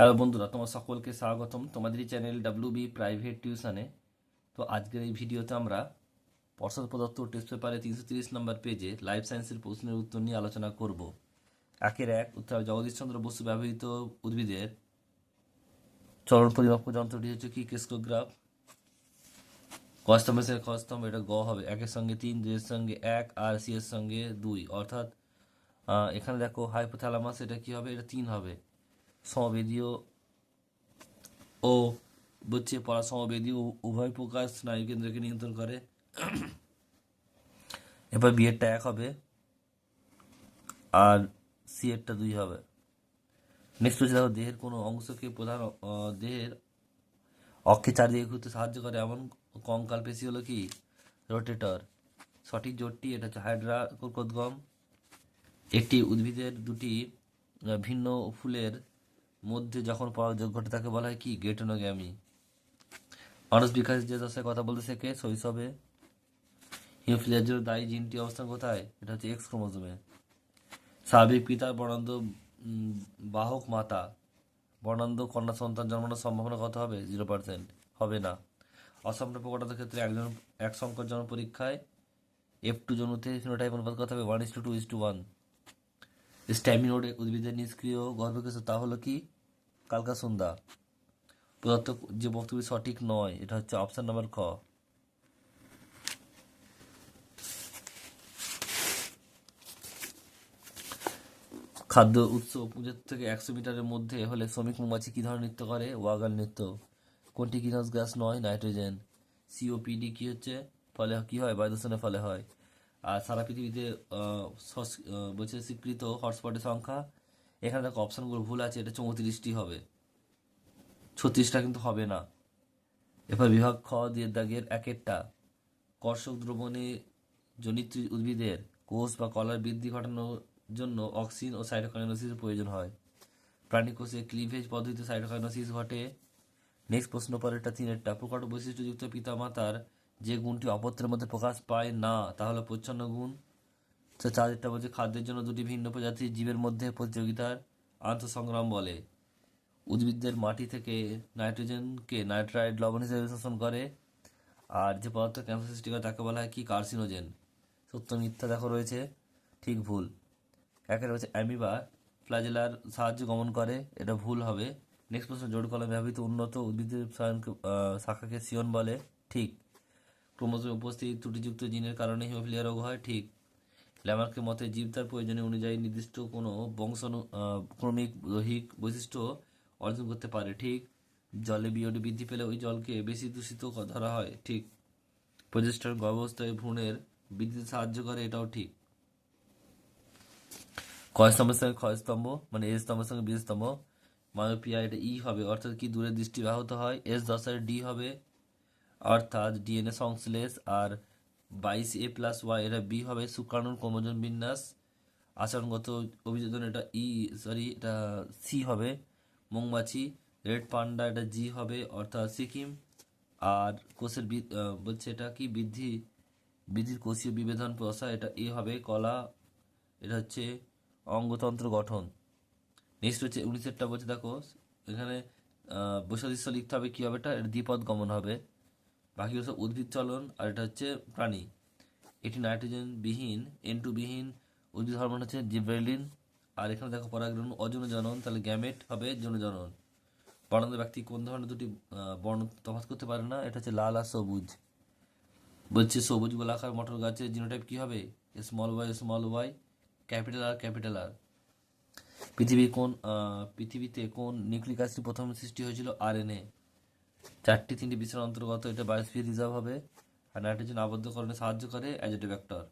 Hello বন্ধুরা, তোমার সকলকে স্বাগতম। তোমাদেরই চ্যানেল ডাব্লিউ বি প্রাইভেট টিউশনে তো আজকের এই ভিডিওতে আমরা পর্ষদ প্রদত্ত টেস্ট পেপারে তিনশো তিরিশ নম্বর পেজে লাইফ সায়েন্সের প্রশ্নের উত্তর নিয়ে আলোচনা করব। একের এক উত্তর জগদীশচন্দ্র বসু ব্যবহৃত উদ্ভিদের চলন পরিমাপ যন্ত্রটি হচ্ছে কি? কেস্কোগ্রাফ। কস্তম্ভের সঙ্গে কস্তম্ভ এটা গ হবে। একের সঙ্গে তিন দুইয়ের সঙ্গে এক, আর সি এর সঙ্গে দুই। অর্থাৎ এখানে দেখো হাইপোথ্যালামাস এটা কি হবে? এটা তিন হবে। সমবেদীয় ও বলছে পড়া সমবেদী উভয় প্রকার স্নায়ু কেন্দ্রকে নিয়ন্ত্রণ করে। এবার বিয়েরটা এক হবে আর সি দুই হবে। নেক্সট হচ্ছে দেখো দেহের কোনো অংশকে প্রধান দেহের অক্ষে চারিদিকে ঘুরতে সাহায্য করে এমন কঙ্কাল পেশি হলো কি? রোটেটর সঠিক জোটটি এটা হচ্ছে হাইড্রা একটি উদ্ভিদের দুটি ভিন্ন ফুলের মধ্যে যখন পরাগযোগ ঘটে তাকে বলা হয় কি? গেটনোগ্যামি মানুষ বিকাশের যে দশায় কথা বলতে শেখে শৈশবে। হিমোফিলিয়ার জন্য দায়ী জিনটি অবস্থান কোথায়? এটা হচ্ছে এক্স ক্রোমোজোমে। স্বাভাবিক পিতার বর্ণান্ধ বাহক মাতা। বর্ণান্ধ কন্যা সন্তান জন্মানোর সম্ভাবনা কত হবে? জিরো পার্সেন্ট হবে না। অসম্পূর্ণ প্রকটার ক্ষেত্রে একজন, এক সংকট জন্ম পরীক্ষায় এফ টু জনুতে ফিনোটাইপ অনুপাত কত হবে? One is two two is two one staminode উদ্ভিদের নিষ্ক্রিয় গর্ভকেশ তা হলো কি? কালকাসুন্দা প্রদত্ত যে বক্তব্য সঠিক নয়, এটা হচ্ছে অপশন নাম্বার খ। খাদ্য উৎস পুজোর থেকে একশো মিটারের মধ্যে হলে শ্রমিক মৌমাছি কি ধরনের নৃত্য করে? ওয়াগাল নৃত্য। কোনটি গ্রিনহাউস গ্যাস নয়? নাইট্রোজেন। সিওপিডি কি হচ্ছে? ফলে কি হয়? বায়ু দূষণের ফলে হয়। আর সারা পৃথিবীতে বলছে স্বীকৃত হটস্পটের সংখ্যা। এখানে দেখো অপশনগুলো ভুল আছে, এটা চৌত্রিশটি হবে। ছত্রিশটা কিন্তু হবে না। এরপর বিভাগ খ দিয়ে দাগের একেরটা। কর্ষক দ্রবণে জনিত উদ্ভিদের কোষ বা কলার বৃদ্ধি ঘটানোর জন্য অক্সিজেন ও সাইটোকাইনোসিসের প্রয়োজন হয়। প্রাণী কোষে ক্লিভেজ পদ্ধতিতে সাইটোকাইনোসিস ঘটে। নেক্সট প্রশ্ন পরেরটা, তিনেরটা। প্রকট বৈশিষ্ট্যযুক্ত পিতামাতার যে গুণটি অপত্রের মধ্যে প্রকাশ পায় না তা হলো প্রচ্ছন্ন গুণ। তো চারেরটা বলছে খাদ্যের জন্য দুটি ভিন্ন প্রজাতির জীবের মধ্যে প্রতিযোগিতার আন্তঃসংগ্রাম বলে। উদ্ভিদদের মাটি থেকে নাইট্রোজেনকে নাইট্রাইড লবণ হিসেবে শোষণ করে, আর যে পদার্থ ক্যান্সার সৃষ্টি করে তাকে বলা হয় কি? কার্সিনোজেন। সত্য মিথ্যা দেখো রয়েছে, ঠিক ভুল। একের হচ্ছে অ্যামিবা, ফ্লাজেলার সাহায্য গমন করে, এটা ভুল হবে। নেক্সট প্রশ্ন, জোড় কলমে ব্যবহৃত উন্নত উদ্ভিদের শাখাকে সিয়ন বলে, ঠিক। ক্রোমোজোমে উপস্থিত ত্রুটিযুক্ত জিনের কারণে হিমোফিলিয়া রোগ হয় ঠিক। ল্যামার্কের মতে জীব তার প্রয়োজনে অনুযায়ী নির্দিষ্ট কোনো বংশাণু আহ, ক্রমিক দৈহিক বৈশিষ্ট্য অর্জন করতে পারে ঠিক। জলে বিওডি বৃদ্ধি পেলে ওই জলকে বেশি দূষিত ধরা হয় ঠিক। প্রচেষ্টার গর্ভাবস্থায় ভ্রূণের বৃদ্ধিতে সাহায্য করে এটাও ঠিক। কয় স্তম্ভের সঙ্গে ক্ষয় স্তম্ভ মানে এ স্তম্ভের সঙ্গে বি স্তম্ভ মায়োপিয়া এটা ই হবে অর্থাৎ কি দূরের দৃষ্টি ব্যাহত হয় এস দশের ডি হবে অর্থাৎ ডিএনএ সংশ্লেষ আর বাইশ এ প্লাস ওয়াই এটা বি হবে শুক্রাণুর ক্রোমোজোম বিন্যাস। আচরণগত অভিযোজন এটা ই সরি এটা সি হবে। মৌমাছি, রেড পান্ডা এটা জি হবে, অর্থাৎ সিকিম। আর কোষের বলছে এটা কি? বৃদ্ধি, বৃদ্ধির কোষীয় বিভেদন প্রসার এটা এ হবে। কলা, এটা হচ্ছে অঙ্গতন্ত্র গঠন। নেক্সট হচ্ছে উনিশেরটা বলছে, দেখো, এখানে বৈশাদৃশ্য লিখতে হবে কী হবে এটা এটা দ্বিপদ গমন হবে। বাকি হচ্ছে উদ্ভিদ চলন আর এটা হচ্ছে প্রাণী। এটি নাইট্রোজেন বিহীন এন টু বিহীন, উদ্ভিদ হরমোন হচ্ছে জিব্রেলিন আর এখানে দেখো পরাগরণ, অযৌন জনন, তাহলে গ্যামেট হবে যৌন জনন। ব্যক্তি কোন ধরনের দুটি বর্ণ তফাৎ করতে পারে না? এটা হচ্ছে লাল আর সবুজ। বলছে সবুজ গোলাকার মটর গাছের জিনোটাইপ কী হবে? Small Y small Y capital R capital R পৃথিবী কোন পৃথিবীতে কোন নিউক্লিক অ্যাসিড প্রথম সৃষ্টি হয়েছিল? আর আরএনএ চারটি তিনটি বিশ্বের অন্তর্গত এটা বায়োস্ফিয়ার রিজার্ভ হবে। আর নাইট্রোজেন আবদ্ধকরণে সাহায্য করে অ্যাজোটিভেক্টর